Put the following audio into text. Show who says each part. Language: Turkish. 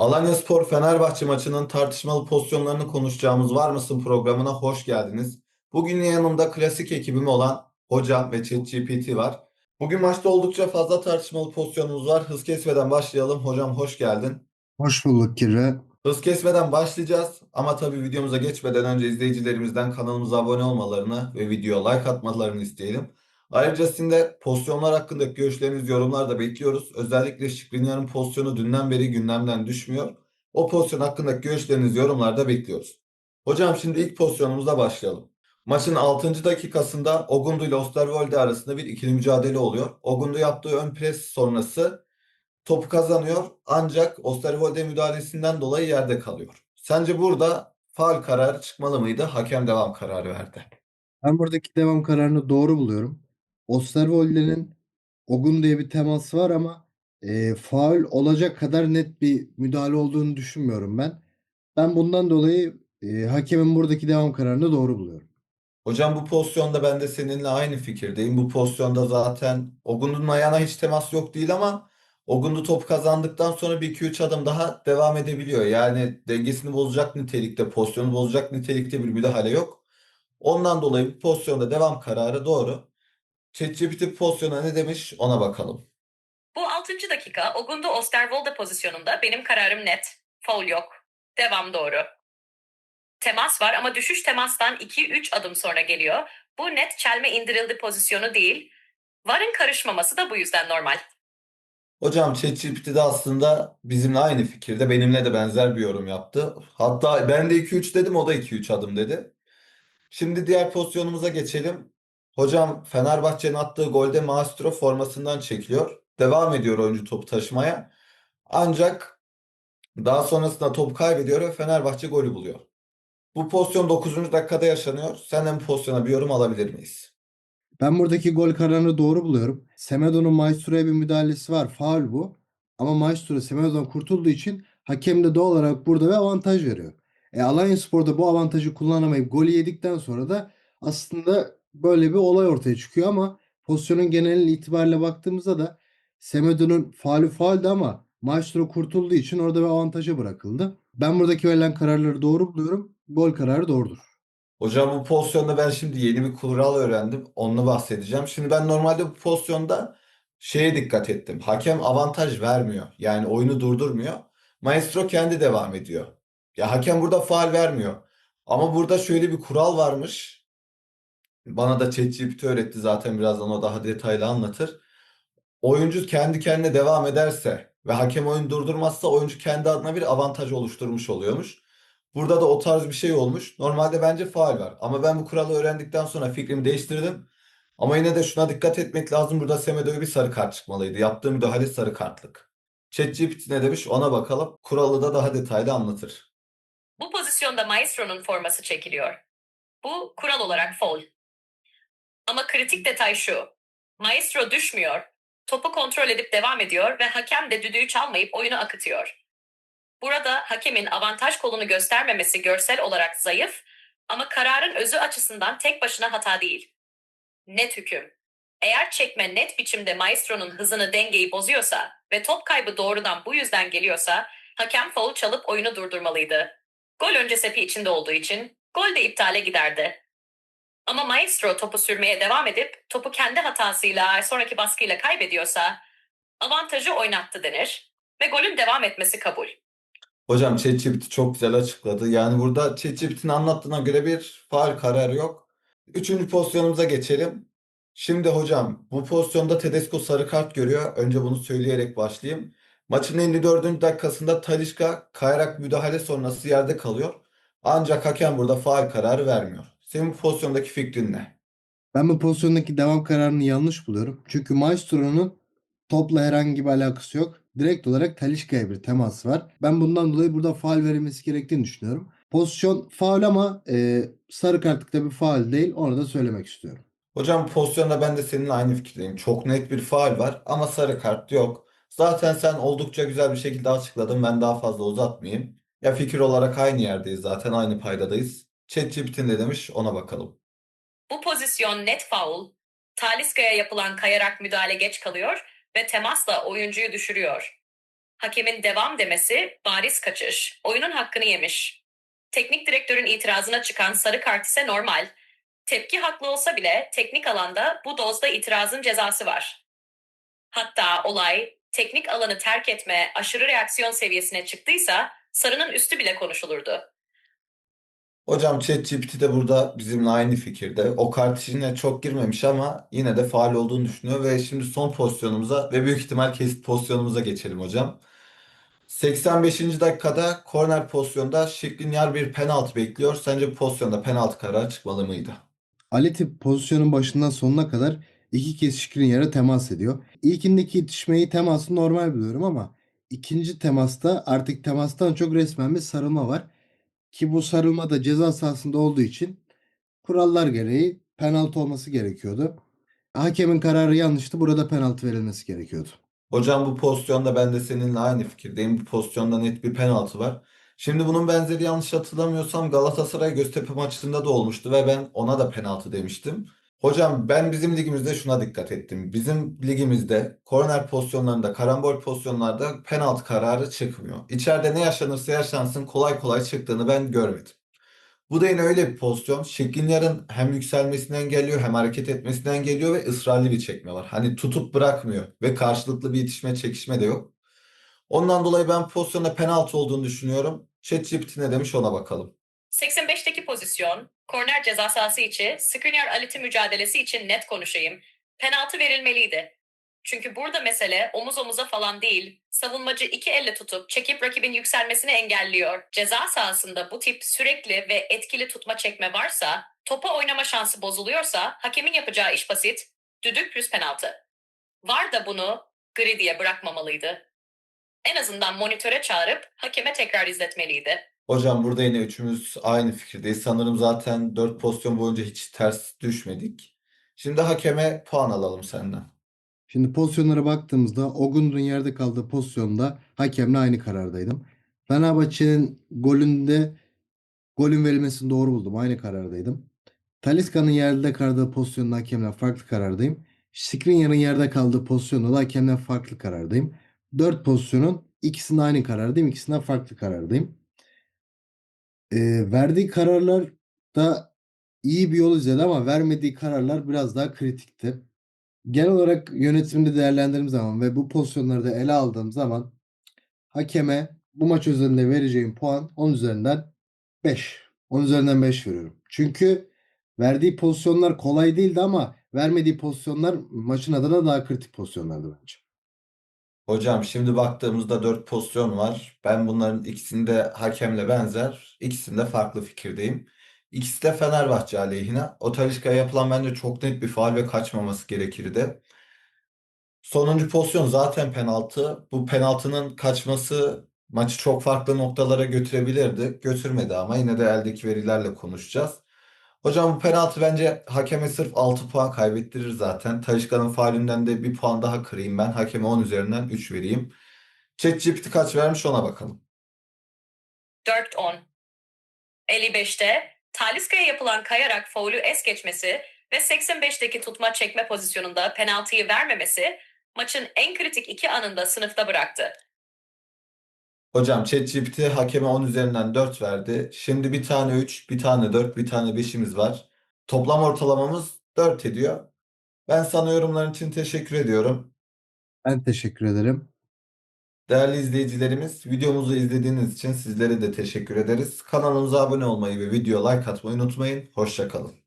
Speaker 1: Alanyaspor Fenerbahçe maçının tartışmalı pozisyonlarını konuşacağımız Var mısın programına hoş geldiniz. Bugün yanımda klasik ekibim olan hocam ve ChatGPT var. Bugün maçta oldukça fazla tartışmalı pozisyonumuz var. Hız kesmeden başlayalım. Hocam hoş geldin.
Speaker 2: Hoş bulduk Kirve.
Speaker 1: Hız kesmeden başlayacağız ama tabii videomuza geçmeden önce izleyicilerimizden kanalımıza abone olmalarını ve videoya like atmalarını isteyelim. Ayrıca sizin de pozisyonlar hakkındaki görüşlerinizi yorumlarda bekliyoruz. Özellikle Skriniar'ın pozisyonu dünden beri gündemden düşmüyor. O pozisyon hakkındaki görüşlerinizi yorumlarda bekliyoruz. Hocam şimdi ilk pozisyonumuza başlayalım. Maçın 6. dakikasında Ogundu ile Osterwolde arasında bir ikili mücadele oluyor. Ogundu yaptığı ön pres sonrası topu kazanıyor ancak Osterwolde müdahalesinden dolayı yerde kalıyor. Sence burada faul kararı çıkmalı mıydı? Hakem devam kararı verdi.
Speaker 2: Ben buradaki devam kararını doğru buluyorum. Osterwolde'nin Ogun diye bir teması var ama e, faul olacak kadar net bir müdahale olduğunu düşünmüyorum ben. Ben bundan dolayı e, hakemin buradaki devam kararını doğru buluyorum.
Speaker 1: Hocam bu pozisyonda ben de seninle aynı fikirdeyim. Bu pozisyonda zaten Ogundu'nun ayağına hiç temas yok değil ama Ogundu top kazandıktan sonra bir iki üç adım daha devam edebiliyor. Yani dengesini bozacak nitelikte, pozisyonu bozacak nitelikte bir müdahale yok. Ondan dolayı bu pozisyonda devam kararı doğru. ChatGPT pozisyona ne demiş ona bakalım.
Speaker 3: Bu 6. dakika Ogundu Osterwolde pozisyonunda benim kararım net. Foul yok. Devam doğru. Temas var ama düşüş temastan 2-3 adım sonra geliyor. Bu net çelme indirildi pozisyonu değil. VAR'ın karışmaması da bu yüzden normal.
Speaker 1: Hocam ChatGPT de aslında bizimle aynı fikirde. Benimle de benzer bir yorum yaptı. Hatta ben de 2-3 dedim o da 2-3 adım dedi. Şimdi diğer pozisyonumuza geçelim. Hocam Fenerbahçe'nin attığı golde Maestro formasından çekiliyor. Devam ediyor oyuncu topu taşımaya. Ancak daha sonrasında topu kaybediyor ve Fenerbahçe golü buluyor. Bu pozisyon 9. dakikada yaşanıyor. Senden bu pozisyona bir yorum alabilir miyiz?
Speaker 2: Ben buradaki gol kararını doğru buluyorum. Semedo'nun Maestro'ya bir müdahalesi var. Faul bu. Ama Maestro Semedo'dan kurtulduğu için hakem de doğal olarak burada bir avantaj veriyor. E, Alanyaspor'da bu avantajı kullanamayıp golü yedikten sonra da aslında böyle bir olay ortaya çıkıyor ama pozisyonun genel itibariyle baktığımızda da Semedo'nun faulü fauldü ama Maestro kurtulduğu için orada bir avantaja bırakıldı. Ben buradaki verilen kararları doğru buluyorum. Gol kararı doğrudur.
Speaker 1: Hocam bu pozisyonda ben şimdi yeni bir kural öğrendim. Onu bahsedeceğim. Şimdi ben normalde bu pozisyonda şeye dikkat ettim. Hakem avantaj vermiyor. Yani oyunu durdurmuyor. Maestro kendi devam ediyor. Ya hakem burada faul vermiyor. Ama burada şöyle bir kural varmış. Bana da ChatGPT öğretti zaten birazdan o daha detaylı anlatır. Oyuncu kendi kendine devam ederse ve hakem oyunu durdurmazsa oyuncu kendi adına bir avantaj oluşturmuş oluyormuş. Burada da o tarz bir şey olmuş. Normalde bence faul var. Ama ben bu kuralı öğrendikten sonra fikrimi değiştirdim. Ama yine de şuna dikkat etmek lazım. Burada Semedo'ya bir sarı kart çıkmalıydı. Yaptığı müdahale sarı kartlık. ChatGPT ne demiş ona bakalım. Kuralı da daha detaylı anlatır.
Speaker 3: Bu pozisyonda Maestro'nun forması çekiliyor. Bu kural olarak foul. Ama kritik detay şu. Maestro düşmüyor. Topu kontrol edip devam ediyor ve hakem de düdüğü çalmayıp oyunu akıtıyor. Burada hakemin avantaj kolunu göstermemesi görsel olarak zayıf ama kararın özü açısından tek başına hata değil. Net hüküm. Eğer çekme net biçimde Maestro'nun hızını dengeyi bozuyorsa ve top kaybı doğrudan bu yüzden geliyorsa hakem foul çalıp oyunu durdurmalıydı. Gol önce sepi içinde olduğu için gol de iptale giderdi. Ama Maestro topu sürmeye devam edip topu kendi hatasıyla sonraki baskıyla kaybediyorsa avantajı oynattı denir ve golün devam etmesi kabul.
Speaker 1: Hocam ChatGPT çok güzel açıkladı. Yani burada ChatGPT'nin anlattığına göre bir faul kararı yok. Üçüncü pozisyonumuza geçelim. Şimdi hocam bu pozisyonda Tedesco sarı kart görüyor. Önce bunu söyleyerek başlayayım. Maçın 54. dakikasında Talisca kayarak müdahale sonrası yerde kalıyor. Ancak hakem burada faul kararı vermiyor. Senin bu pozisyondaki fikrin ne?
Speaker 2: Ben bu pozisyondaki devam kararını yanlış buluyorum. Çünkü Maestro'nun topla herhangi bir alakası yok. Direkt olarak Talisca'ya bir temas var. Ben bundan dolayı burada faul verilmesi gerektiğini düşünüyorum. Pozisyon faul ama e, sarı kartlıkta bir faul değil. Onu da söylemek istiyorum.
Speaker 1: Hocam pozisyonda ben de seninle aynı fikirdeyim. Çok net bir faul var ama sarı kart yok. Zaten sen oldukça güzel bir şekilde açıkladın. Ben daha fazla uzatmayayım. Ya fikir olarak aynı yerdeyiz zaten. Aynı paydadayız. ChatGPT ne demiş ona bakalım.
Speaker 3: Bu pozisyon net faul. Talisca'ya yapılan kayarak müdahale geç kalıyor ve temasla oyuncuyu düşürüyor. Hakemin devam demesi bariz kaçış. Oyunun hakkını yemiş. Teknik direktörün itirazına çıkan sarı kart ise normal. Tepki haklı olsa bile teknik alanda bu dozda itirazın cezası var. Hatta olay teknik alanı terk etme aşırı reaksiyon seviyesine çıktıysa sarının üstü bile konuşulurdu.
Speaker 1: Hocam ChatGPT de burada bizimle aynı fikirde. O kart işine çok girmemiş ama yine de faal olduğunu düşünüyor ve şimdi son pozisyonumuza ve büyük ihtimal kesit pozisyonumuza geçelim hocam. 85. dakikada korner pozisyonda Skriniar bir penaltı bekliyor. Sence bu pozisyonda penaltı kararı çıkmalı mıydı?
Speaker 2: Ali Tip pozisyonun başından sonuna kadar iki kez Skriniar'a temas ediyor. İlkindeki itişmeyi teması normal buluyorum ama ikinci temasta artık temastan çok resmen bir sarılma var. Ki bu sarılma da ceza sahasında olduğu için kurallar gereği penaltı olması gerekiyordu. Hakemin kararı yanlıştı. Burada penaltı verilmesi gerekiyordu.
Speaker 1: Hocam bu pozisyonda ben de seninle aynı fikirdeyim. Bu pozisyonda net bir penaltı var. Şimdi bunun benzeri yanlış hatırlamıyorsam Galatasaray Göztepe maçında da olmuştu ve ben ona da penaltı demiştim. Hocam ben bizim ligimizde şuna dikkat ettim. Bizim ligimizde korner pozisyonlarında, karambol pozisyonlarda penaltı kararı çıkmıyor. İçeride ne yaşanırsa yaşansın kolay kolay çıktığını ben görmedim. Bu da yine öyle bir pozisyon. Skriniar'ın hem yükselmesini engelliyor hem hareket etmesini engelliyor ve ısrarlı bir çekme var. Hani tutup bırakmıyor ve karşılıklı bir itişme çekişme de yok. Ondan dolayı ben pozisyonda penaltı olduğunu düşünüyorum. ChatGPT ne demiş ona bakalım.
Speaker 3: 85'teki pozisyon, korner ceza sahası içi, Skriniar Aliti mücadelesi için net konuşayım. Penaltı verilmeliydi. Çünkü burada mesele omuz omuza falan değil, savunmacı iki elle tutup çekip rakibin yükselmesini engelliyor. Ceza sahasında bu tip sürekli ve etkili tutma çekme varsa, topa oynama şansı bozuluyorsa hakemin yapacağı iş basit, düdük plus penaltı. Var da bunu gri diye bırakmamalıydı. En azından monitöre çağırıp hakeme tekrar izletmeliydi.
Speaker 1: Hocam burada yine üçümüz aynı fikirdeyiz. Sanırım zaten 4 pozisyon boyunca hiç ters düşmedik. Şimdi hakeme puan alalım senden.
Speaker 2: Şimdi pozisyonlara baktığımızda Ogun'un yerde kaldığı pozisyonda hakemle aynı karardaydım. Fenerbahçe'nin golünde golün verilmesini doğru buldum. Aynı karardaydım. Talisca'nın yerde kaldığı pozisyonda hakemle farklı karardayım. Skriniar'ın yerde kaldığı pozisyonda da hakemle farklı karardayım. 4 pozisyonun ikisinde aynı karardayım. ikisinden farklı karardayım. Ee, verdiği kararlar da iyi bir yol izledi ama vermediği kararlar biraz daha kritikti. Genel olarak yönetimde değerlendirdiğim zaman ve bu pozisyonları da ele aldığım zaman hakeme bu maç üzerinde vereceğim puan 10 üzerinden 5. 10 üzerinden 5 veriyorum. Çünkü verdiği pozisyonlar kolay değildi ama vermediği pozisyonlar maçın adına daha kritik pozisyonlardı bence.
Speaker 1: Hocam şimdi baktığımızda 4 pozisyon var. Ben bunların ikisinde hakemle benzer, ikisinde farklı fikirdeyim. İkisi de Fenerbahçe aleyhine. O Talisca'ya yapılan bence çok net bir faul ve kaçmaması gerekirdi. Sonuncu pozisyon zaten penaltı. Bu penaltının kaçması maçı çok farklı noktalara götürebilirdi. Götürmedi ama yine de eldeki verilerle konuşacağız. Hocam bu penaltı bence hakeme sırf 6 puan kaybettirir zaten. Talisca'nın faulünden de bir puan daha kırayım ben. Hakeme 10 üzerinden 3 vereyim. ChatGPT kaç vermiş ona bakalım.
Speaker 3: 4-10. 55'te Talisca'ya yapılan kayarak faulü es geçmesi ve 85'teki tutma çekme pozisyonunda penaltıyı vermemesi maçın en kritik iki anında sınıfta bıraktı.
Speaker 1: Hocam ChatGPT hakeme 10 üzerinden 4 verdi. Şimdi bir tane 3, bir tane 4, bir tane 5'imiz var. Toplam ortalamamız 4 ediyor. Ben sana yorumların için teşekkür ediyorum.
Speaker 2: Ben teşekkür ederim.
Speaker 1: Değerli izleyicilerimiz, videomuzu izlediğiniz için sizlere de teşekkür ederiz. Kanalımıza abone olmayı ve video like atmayı unutmayın. Hoşça kalın.